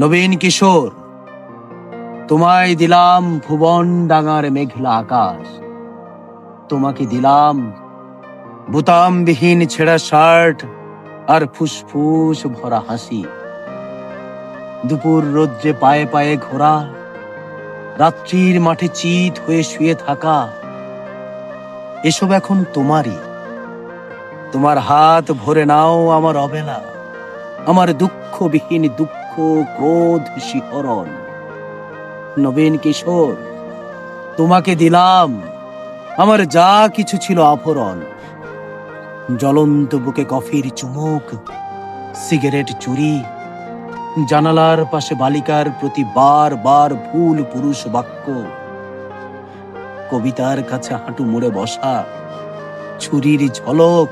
নবীন কিশোর, তোমায় দিলাম ভুবন ডাঙার মেঘলা আকাশ। তোমাকে দিলাম বুতামবিহীন ছেঁড়া শার্ট আর ফুসফুস ভরা হাসি। দুপুর রোদ্রে পায়ে পায়ে ঘোরা, রাত্রির মাঠে চিত হয়ে শুয়ে থাকা, এসব এখন তোমারই। তোমার হাত ভরে নাও আমার অবেলা। আমার দুঃখবিহীন দুঃখ, ক্রোধ, শিহরণ। নবীন কিশোর, তোমাকে দিলাম। আমার যা কিছু ছিল আভরণ। জ্বলন্ত বুকে কফির চুমুক, সিগারেট চুরি, জানালার পাশে বালিকার প্রতি বার বার ভুল পুরুষ বাক্য, কবিতার কাছে হাঁটু মুড়ে বসা, ছুরির ঝলক,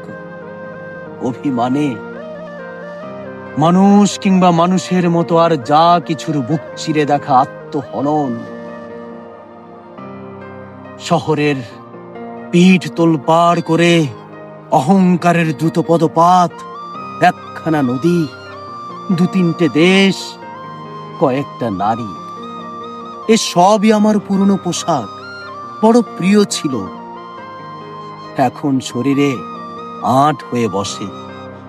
অভিমানে মানুষ কিংবা মানুষের মতো আর যা কিছুর বুক চিরে দেখা আত্মহনন। শহরের পিঠ তোলপাড় করে অহংকারের দ্রুত পদপাত, একখানা নদী, দু তিনটে দেশ, কয়েকটা নারী। এ সবই আমার পুরনো পোশাক, বড় প্রিয় ছিল। এখন শরীরে আট হয়ে বসে,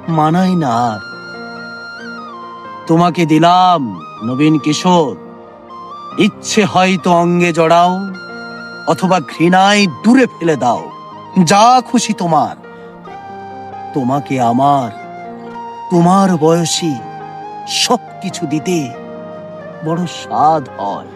মানায় না আর। তোমাকে দিলাম, নবীন কিশোর। ইচ্ছে হয়তো অঙ্গে জড়াও, অথবা ঘৃণায় দূরে ফেলে দাও। যা খুশি তোমার, তোমাকে আমার, তোমার বয়সী সব কিছু দিতে বড় স্বাদ হয়।